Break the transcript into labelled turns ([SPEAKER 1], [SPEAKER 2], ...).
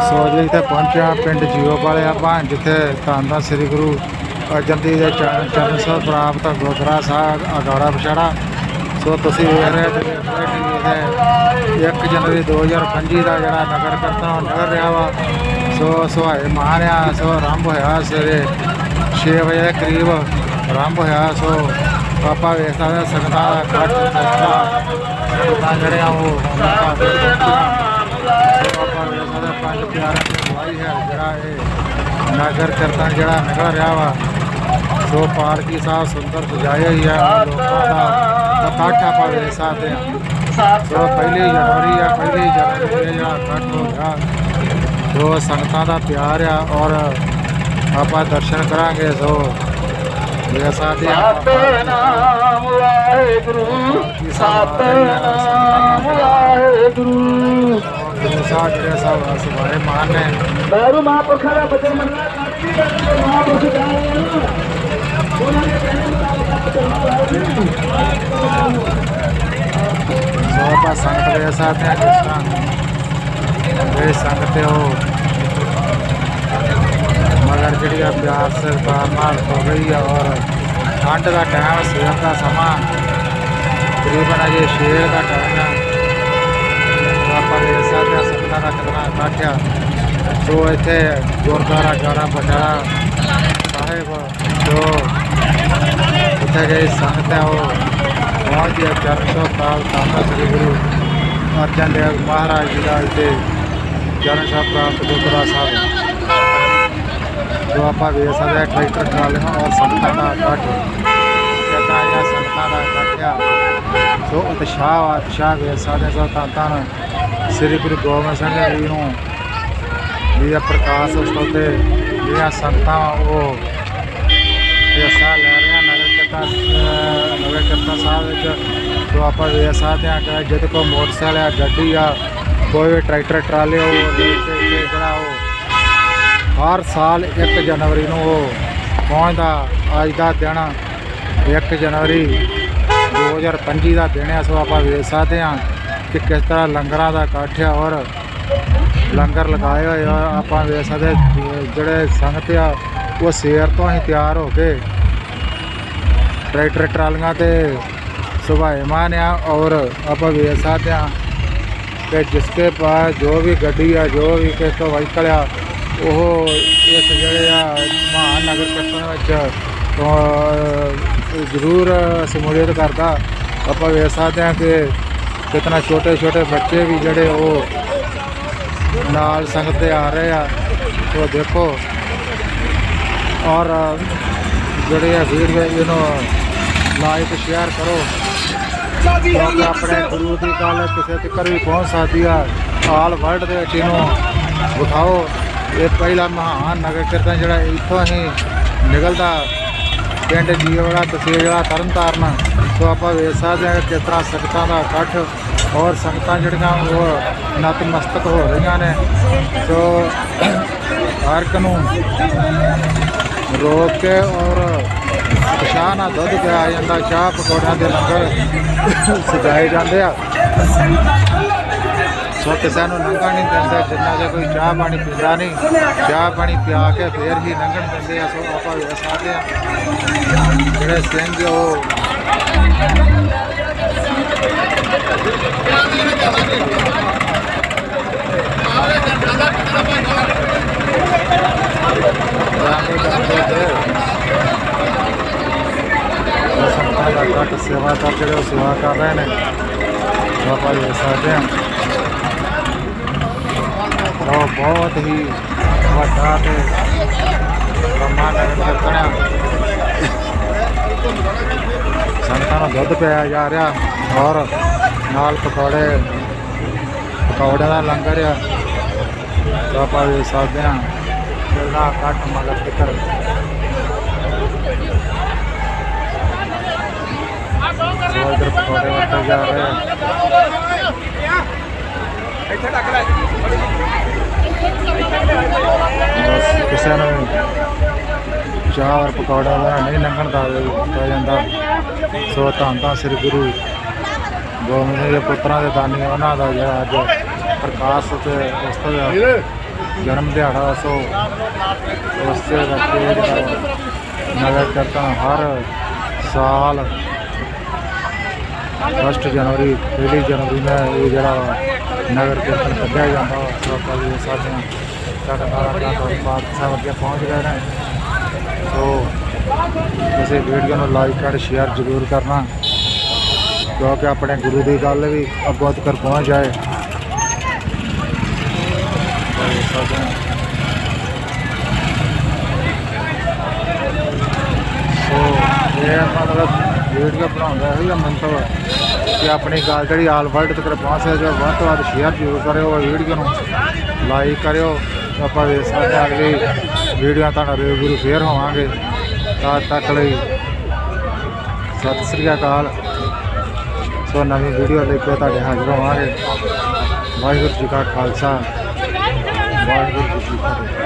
[SPEAKER 1] ਸੋ ਜੀ ਇੱਥੇ ਪਹੁੰਚਿਆ ਪਿੰਡ ਜੀਓ ਵਾਲੇ ਆਪਾਂ ਜਿੱਥੇ ਧੰਨ ਦਾ ਸ੍ਰੀ ਗੁਰੂ ਅਰਜਨ ਦੇਵ ਦੇ ਚਰਨ ਚਰਨ ਸਾਹਿਬ ਪ੍ਰਾਪਤ ਗੁਰਦੁਆਰਾ ਸਾਹਿਬ, ਅਗਾੜਾ ਵਿਛਾੜਾ। ਸੋ ਤੁਸੀਂ ਵੇਖ ਰਹੇ ਜੀ ਟੀਵੀ ਤੇ 1 ਜਨਵਰੀ 2025 ਦਾ ਜਿਹੜਾ ਨਗਰ ਕੀਰਤਨ ਨਗਰ ਰਿਹਾ ਵਾ। ਸੋ ਸੁਹਾਏ ਮਾਰਿਆ ਸੋ ਆਰੰਭ ਹੋਇਆ ਸਵੇਰੇ 6 ਵਜੇ ਕਰੀਬ ਆਰੰਭ ਹੋਇਆ। ਸੋ ਆਪਾਂ ਵੇਖਦਾ ਸਕਦੇ ਹਾਂ ਸੰਗਤਾਂ ਦਾ ਇਕੱਠ ਜਿਹੜੇ ਉਹ ਆਪਾਂ ਵੇਖ ਸਕਦੇ ਹਾਂ ਪੰਜ ਪਿਆਰਿਆਂ ਦੀ ਅਗਵਾਈ ਹੈ, ਜਿਹੜਾ ਇਹ ਨਗਰ ਕੀਰਤਨ ਜਿਹੜਾ ਨਿਕਲ ਰਿਹਾ ਵਾ ਸੋ ਪਾਰਕੀ ਸਾਹਿਬ ਸੁੰਦਰ ਸਜਾਏ ਹੋਈ ਆ, ਲੋਕਾਂ ਦਾ ਇਕੱਠ ਆਪਾਂ ਵੇਖ ਸਕਦੇ ਹਾਂ ਸੋ ਪਹਿਲੀ ਜਨਵਰੀ ਆ, ਪਹਿਲੀ ਜਨਵਰੀ ਤੇ ਜਿਹੜਾ ਇਕੱਠ ਹੋ ਰਿਹਾ ਸੋ ਸੰਗਤਾਂ ਦਾ ਪਿਆਰ ਆ, ਔਰ ਆਪਾਂ ਦਰਸ਼ਨ ਕਰਾਂਗੇ, ਸੋ ਵੇਖ ਸਕਦੇ ਆ
[SPEAKER 2] ਸਤਨਾਮ ਵਾਹਿਗੁਰੂ ਸਤਨਾਮ ਵਾਹਿਗੁਰੂ।
[SPEAKER 1] ਗੁਰੂ ਸਾਹਿਬ ਜਿਹੜੇ ਸਾਹਿਬ ਸਵਾਰੇ ਮਾਨ ਨੇ।
[SPEAKER 2] ਬੈਰੂ ਮਹਾਂਪੁਰਖਾਂ ਦਾ ਬਚਨ ਮੰਨਣਾ ਕਾਟੀ ਦੇ ਮਹਾਂਪੁਰਖ ਜਾਏ ਉਹਨਾਂ ਦੇ ਕਹਿਣ ਮੁਤਾਬਕ ਚੱਲਣਾ
[SPEAKER 1] ਸੋ ਆਪਾਂ ਸੰਗਤ ਵੇਖ ਸਕਦੇ ਆ ਕਿਸ ਤਰ੍ਹਾਂ ਇਹ ਸੰਗਤ ਉਹ ਮਗਰ ਜਿਹੜੀ ਆ ਪਿਆਰ ਸਰਕਾਰ ਨਾਲ ਹੋ ਗਈ ਆ ਔਰ ਠੰਡ ਦਾ ਟਾਈਮ ਸਵੇਰ ਦਾ ਸਮਾਂ ਤਕਰੀਬਨ ਅਜੇ ਸ਼ੇਰ ਦਾ ਟਾਈਮ ਸਕਦੇ ਆ ਸੰਗਤਾਂ ਸੋ ਇੱਥੇ ਗੁਰਦੁਆਰਾ ਗਾਰਾ ਬਟਾਲਾ ਸਾਹਿਬ ਜੋ ਉੱਥੇ ਗਏ ਸੰਗਤ ਹੈ, ਉਹ ਬਹੁਤ ਹੀ ਚਰਨ ਛੋਹ ਪ੍ਰਾਪਤ ਸ੍ਰੀ ਗੁਰੂ ਅਰਜਨ ਦੇਵ ਮਹਾਰਾਜ ਜੀ ਦਾ ਇੱਥੇ ਚਰਨ ਸਾਹਿਬ ਪ੍ਰਾਪਤ ਗੁਰਦੁਆਰਾ ਸਾਹਿਬ। ਜੋ ਆਪਾਂ ਵੇਖ ਸਕਦੇ ਹਾਂ, ਟਰੈਕਟਰ ਟਰਾਲੀਆਂ ਔਰ ਸੰਗਤਾਂ ਦਾ ਇਕੱਠ। ਕਿੰਨਾ ਜਿਹਾ ਸੰਗਤਾਂ ਦਾ ਇਕੱਠ ਆ ਉਤਸ਼ਾਹ ਆ, ਉਤਸ਼ਾਹ ਵੇਖ ਸਕਦੇ ਸੋ ਤਾਂ ਤਾਂ ਸ੍ਰੀ ਗੁਰੂ ਗੋਬਿੰਦ ਸਿੰਘ ਜੀ ਨੂੰ ਜੀ ਦਾ ਪ੍ਰਕਾਸ਼ ਉਤਸਵ ਤੇ ਜਿਹੜੀਆਂ ਸੰਗਤਾਂ ਉਹ ਹਿੱਸਾ ਲੈ ਰਹੇ ਆ ਨਗਰ ਕੀਰਤਨ ਨਗਰ ਕੀਰਤਨ ਸਾਹਿਬ ਵਿੱਚ ਸੋ ਆਪਾਂ ਵੇਖ ਸਕਦੇ ਹਾਂ ਕਿ ਜਦ ਕੋ ਮੋਟਰਸਾਈਕਲ ਆ, ਗੱਡੀ ਆ, ਕੋਈ ਵੀ ਟਰੈਕਟਰ, ਟਰਾਲੇ ਉਹ ਜਿਹੜਾ ਉਹ ਹਰ ਸਾਲ 1 ਜਨਵਰੀ ਨੂੰ ਉਹ ਪਹੁੰਚਦਾ, ਅੱਜ ਦਾ ਦਿਨ 1 ਜਨਵਰੀ 2025 ਦਾ ਦਿਨ ਹੈ, ਸੋ ਆਪਾਂ ਵੇਖ ਸਕਦੇ ਹਾਂ ਕਿ ਕਿਸ ਤਰ੍ਹਾਂ ਲੰਗਰਾਂ ਦਾ ਇਕੱਠ ਆ ਔਰ ਲੰਗਰ ਲਗਾਏ ਹੋਏ ਔਰ ਆਪਾਂ ਵੇਖ ਸਕਦੇ ਹਾਂ ਜਿਹੜੇ ਸੰਗਤ ਆ, ਉਹ ਸਵੇਰ ਤੋਂ ਹੀ ਤਿਆਰ ਹੋ ਕੇ ਟਰੈਕਟਰ, ਟਰਾਲੀਆਂ ਤੇ ਸੁਭਾਏਮਾਨ ਆ ਔਰ ਆਪਾਂ ਵੇਖ ਸਕਦੇ ਹਾਂ ਕਿ ਜਿਸਕੇ ਪਾਸ ਜੋ ਵੀ ਗੱਡੀ ਆ, ਜੋ ਵੀ ਕਿਸ ਤੋਂ ਵਹੀਕਲ ਆ, ਉਹ ਇਸ ਜਿਹੜੇ ਆ ਮਹਾਨਗਰ ਕੀਰਤਨ ਵਿੱਚ ਅਹ, ਜ਼ਰੂਰ ਸਮੂਲੀਅਤ ਕਰਦਾ। ਆਪਾਂ ਵੇਖ ਸਕਦੇ ਹਾਂ ਕਿ ਕਿਤਨਾ ਛੋਟੇ ਛੋਟੇ ਬੱਚੇ ਵੀ ਜਿਹੜੇ ਉਹ ਨਾਲ ਸੰਗਤ ਦੇ ਆ ਰਹੇ ਆ। ਸੋ ਦੇਖੋ। ਔਰ ਜਿਹੜੇ ਆ ਵੀਡੀਓ ਇਹਨੂੰ ਲਾਈਕ ਸ਼ੇਅਰ ਕਰੋ। ਕਿਉਂਕਿ ਆਪਣੇ ਗੁਰੂ ਦੀ ਗੱਲ ਕਿਸੇ ਤੱਕ ਵੀ ਪਹੁੰਚ ਸਕਦੀ ਆ। ਆਲ ਵਰਲਡ ਦੇ ਵਿੱਚ ਇਹਨੂੰ ਵਿਖਾਓ। ਇਹ ਪਹਿਲਾ ਮਹਾਨ ਨਗਰ ਕੀਰਤਨ ਜਿਹੜਾ ਇੱਥੋਂ ਹੀ ਨਿਕਲਦਾ। ਪਿੰਡ ਜੀਵਾਲਾ ਤਹਿਸੀਲ ਜਿਹੜਾ ਤਰਨਤਾਰਨ। ਸੋ ਆਪਾਂ ਵੇਖ ਸਕਦੇ ਹਾਂ ਕਿ ਕਿਸ ਤਰ੍ਹਾਂ ਸੰਗਤਾਂ ਦਾ ਇਕੱਠ ਔਰ ਸੰਗਤਾਂ ਜਿਹੜੀਆਂ ਉਹ ਨਤਮਸਤਕ ਹੋ ਰਹੀਆਂ ਨੇ। ਸੋ ਹਰ ਇੱਕ ਨੂੰ ਰੋਕ ਕੇ ਔਰ ਚਾਹ ਨਾਲ ਦੁੱਧ ਪਿਆਇਆ ਜਾਂਦਾ। ਚਾਹ ਪਕੌੜਿਆਂ ਦੇ ਲੰਗਰ ਸਜਾਏ ਜਾਂਦੇ ਆ। ਸੋ ਕਿਸੇ ਨੂੰ ਲੰਘਣ ਨਹੀਂ ਦਿੰਦੇ, ਜਿੰਨਾ ਜੇ ਕੋਈ ਚਾਹ ਪਾਣੀ ਪੀਂਦਾ ਨਹੀਂ, ਚਾਹ ਪਾਣੀ ਪਿਆ ਕੇ ਫੇਰ ਹੀ ਲੰਘਣ ਦਿੰਦੇ ਆ, ਸੋ ਆਪਾਂ ਵੇਖ ਸਕਦੇ ਆ। ਜਿਹੜੇ ਸਿੰਘ ਉਹ ਸੰਤਾਂ ਜਾਂਦੇ ਤੇ ਉਹ ਸੰਗਤਾਂ ਦਾ ਘੱਟ ਸੇਵਾਦਾਰ ਜਿਹੜੇ ਉਹ ਸੇਵਾ ਕਰ ਰਹੇ ਨੇ। ਬਾਬਾ ਜੀ ਸਕਦੇ ਹਾਂ ਉਹ ਬਹੁਤ ਹੀ ਵੱਡਾ ਤੇ ਲੰਮਾ ਨਗਰ ਕੀਰਤਨ ਆ ਨੂੰ ਦੁੱਧ ਪਿਆ ਜਾ ਰਿਹਾ ਔਰ ਨਾਲ ਪਕੌੜੇ, ਪਕੌੜਿਆਂ ਦਾ ਲੰਗਰ ਆ। ਆਪਾਂ ਵੇਖ ਸਕਦੇ ਹਾਂ ਕਿੰਨਾ ਕੱਟ ਮਗਰ ਫਿਕਰ ਇਧਰ ਪਕੌੜੇ ਵਰਤੇ ਜਾ ਰਹੇ ਆ। ਬਸ ਕਿਸੇ ਨੂੰ ਚਾਹ ਔਰ ਪਕੌੜਾ ਦਾ ਨਹੀਂ ਲੰਘਣ ਦਾ ਦਿੱਤਾ ਜਾਂਦਾ। ਸੋ ਧੰਨ ਧੰਨ ਸ੍ਰੀ ਗੁਰੂ ਗੋਬਿੰਦ ਸਿੰਘ ਦੇ ਪੁੱਤਰਾਂ ਦੇ ਦਾਨੀ ਉਹਨਾਂ ਦਾ ਜਿਹੜਾ ਅੱਜ ਪ੍ਰਕਾਸ਼ ਤੇ ਉਸਤਵ ਜਨਮ ਦਿਹਾੜਾ ਸੋ ਉਸੇ ਕਰਕੇ ਜਿਹੜਾ ਨਗਰ ਕੀਰਤਨ ਹਰ ਸਾਲ ਫਸਟ ਜਨਵਰੀ ਪਹਿਲੀ ਜਨਵਰੀ ਨੂੰ ਇਹ ਜਿਹੜਾ ਨਗਰ ਕੀਰਤਨ ਕੱਢਿਆ ਜਾਂਦਾ। ਵਾ ਸੋ ਆਪਾਂ ਜੀ ਸਾਡੀਆਂ ਸਾਡਾ ਨਾਰਾ ਪਾਤਸ਼ਾਹ ਪਾਕ ਅੱਗੇ ਪਹੁੰਚ ਗਏ ਨੇ। ਸੋ ਕਿਸੇ ਵੀਡੀਓ ਨੂੰ ਲਾਈਕ ਕਰ ਸ਼ੇਅਰ ਜ਼ਰੂਰ ਕਰਨਾ। ਕਿਉਂਕਿ ਆਪਣੇ ਗੁਰੂ ਦੀ ਗੱਲ ਵੀ ਅੱਗੋਂ ਤੱਕ ਪਹੁੰਚ ਜਾਏ ਸੋ ਇਹ ਮਤਲਬ ਵੀਡੀਓ ਬਣਾਉਂਦਾ ਹੈ ਜਾਂ ਮੰਤਵ ਕਿ ਆਪਣੀ ਗੱਲ ਜਿਹੜੀ ਆਲ ਵਰਲਡ ਤੱਕ ਪਹੁੰਚ ਸਕੇ ਵੱਧ ਤੋਂ ਵੱਧ ਸ਼ੇਅਰ ਜ਼ਰੂਰ ਕਰਿਓ ਵੀਡੀਓ ਨੂੰ। ਲਾਈਕ ਕਰਿਓ। ਆਪਾਂ ਵੇਖ ਸਕਦੇ ਹਾਂ ਅਗਲੀ ਵੀਡੀਓ ਤੁਹਾਡਾ ਰੂਬਰੂ ਫੇਰ ਹੋਵਾਂਗੇ। ਤਦ ਤੱਕ ਲਈ ਸਤਿ ਸ੍ਰੀ ਅਕਾਲ। ਸੋ ਨਵੀਂ ਵੀਡੀਓ ਲੈ ਕੇ ਤੁਹਾਡੇ ਹਾਜ਼ਰ ਹੋਵਾਂਗੇ। ਵਾਹਿਗੁਰੂ ਜੀ ਕਾ ਖਾਲਸਾ। ਵਾਹਿਗੁਰੂ ਜੀ ਕੀ ਫਤਿਹ।